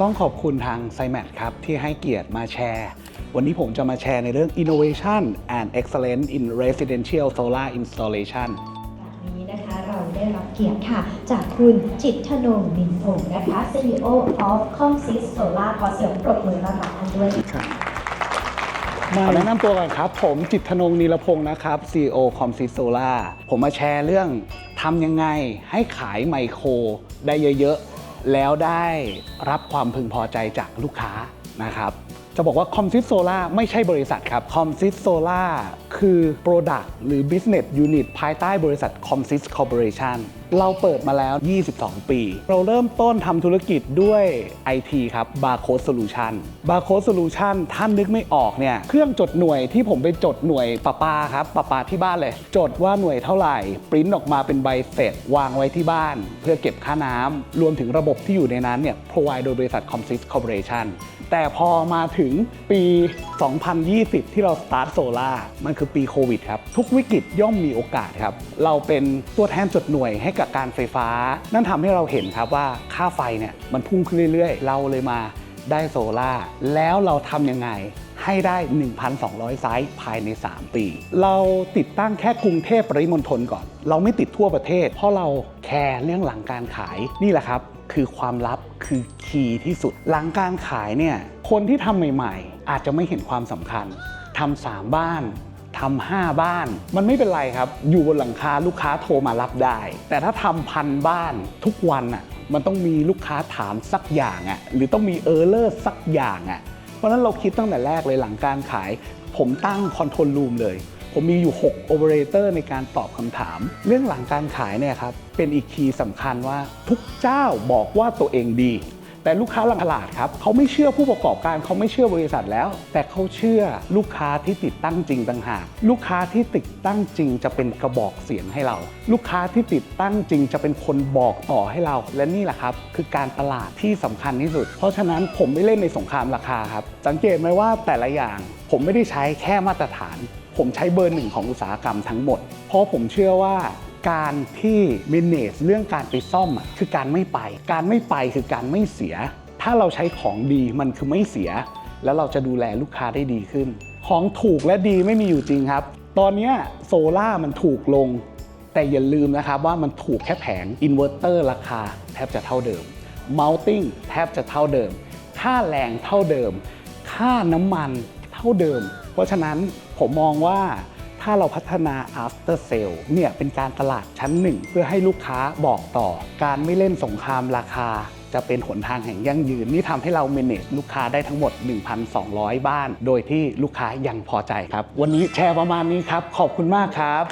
ต้องขอบคุณทาง c i m a t ครับ ที่ให้เกียรติมาแชร์ วันนี้ผมจะมาแชร์ในเรื่อง innovation and excellence in residential solar installation วันนี้นะคะเราได้รับเกียรติค่ะ จากคุณจิตรธนงมินพงศ์นะคะ CEO of Comsys Solar ขอเสียงปรบมือต้อนรับท่านด้วยมาแนะนำตัวก่อนครับ ผมจิตรธนงนีรพงศ์นะครับ CEO c o m s i s Solar ผมมาแชร์เรื่องทำยังไงให้ขายไมโครได้เยอะๆ แล้วได้รับความพึงพอใจจากลูกค้านะครับ จะบอกว่า c o m s i s Solar ไม่ใช่บริษัทครับ c o m s i s Solar คือ Product หรือ Business Unit ภายใต้บริษัท c o m s i s Corporation เราเปิดมาแล้ว 22 ปี เราเริ่มต้นทำธุรกิจด้วย IT ครับ Barcode Solution Barcode Solution ท่านนึกไม่ออกเนี่ย เครื่องจดหน่วยที่ผมไปจดหน่วยประปาครับประปาที่บ้านเลย จดว่าหน่วยเท่าไหร่ปริ้นออกมาเป็นใบเสร็จ วางไว้ที่บ้าน เพื่อเก็บค่าน้ำรวมถึงระบบที่อยู่ในนั้นเนี่ย provide โดยบริษัท c o m s i s Corporation แต่พอมาถึงปี 2020 ที่เราสตาร์ทโซล่ามันคือปีโควิดครับ ทุกวิกฤตย่อมมีโอกาสครับ เราเป็นตัวแทนจดหน่วยให้กับการไฟฟ้า นั่นทำให้เราเห็นครับว่าค่าไฟเนี่ยมันพุ่งขึ้นเรื่อยๆ เราเลยมาได้โซล่าแล้วเราทำยังไงให้ได้ 1,200 ไซส์ภายใน 3 ปี เราติดตั้งแค่กรุงเทพปริมณฑลก่อน เราไม่ติดทั่วประเทศ เพราะเราแคร์เรื่องหลังการขาย นี่แหละครับ คือความลับคือคีย์ที่สุด หลังการขายเนี่ย คนที่ทำใหม่ ๆ อาจจะไม่เห็นความสำคัญทำสามบ้าน ทำห้าบ้าน มันไม่เป็นไรครับ อยู่บนหลังคาลูกค้าโทรมารับได้ แต่ถ้าทำพันบ้านทุกวันอะมันต้องมีลูกค้าถามสักอย่างอะหรือต้องมีเออร์เลอร์สักอย่างอะเพราะนั้นเราคิดตั้งแต่แรกเลยหลังการขาย ผมตั้งคอนโทรลรูมเลย ผมมีอยู่6โอเปอเรเตอร์ในการตอบคำถาม เรื่องหลังการขายเนี่ยครับเป็นอีกคีย์สำคัญว่าทุกเจ้าบอกว่าตัวเองดี แต่ลูกค้าหลังตลาดครับเขาไม่เชื่อผู้ประกอบการเขาไม่เชื่อบริษัทแล้ว แต่เขาเชื่อลูกค้าที่ติดตั้งจริงต่างหากลูกค้าที่ติดตั้งจริงจะเป็นกระบอกเสียงให้เรา ลูกค้าที่ติดตั้งจริงจะเป็นคนบอกต่อให้เรา และนี่แหละครับคือการตลาดที่สำคัญที่สุด เพราะฉะนั้นผมไม่เล่นในสงครามราคาครับสังเกตไหมว่าแต่ละอย่างผมไม่ได้ใช้แค่มาตรฐาน ผมใช้เบอร์หนึ่งของอุตสาหกรรมทั้งหมด เพราะผมเชื่อว่า การที่ manage เรื่องการไปซ่อมอะคือการไม่ไป การไม่ไปคือการไม่เสีย ถ้าเราใช้ของดีมันคือไม่เสีย แล้วเราจะดูแลลูกค้าได้ดีขึ้น ของถูกและดีไม่มีอยู่จริงครับ ตอนนี้โซล่ามันถูกลง แต่อย่าลืมนะครับว่ามันถูกแค่แผงอินเวอร์เตอร์ราคาแทบจะเท่าเดิม Mounting แทบจะเท่าเดิม ค่าแรงเท่าเดิม ค่าน้ำมันเท่าเดิม เพราะฉะนั้นผมมองว่า ถ้าเราพัฒนา after sale เนี่ยเป็นการตลาดชั้นหนึ่ง เพื่อให้ลูกค้าบอกต่อ การไม่เล่นสงครามราคา จะเป็นหนทางแห่งยั่งยืน นี่ทำให้เรา manage ลูกค้าได้ทั้งหมด 1,200 บ้าน โดยที่ลูกค้ายังพอใจครับ วันนี้แชร์ประมาณนี้ครับ ขอบคุณมากครับ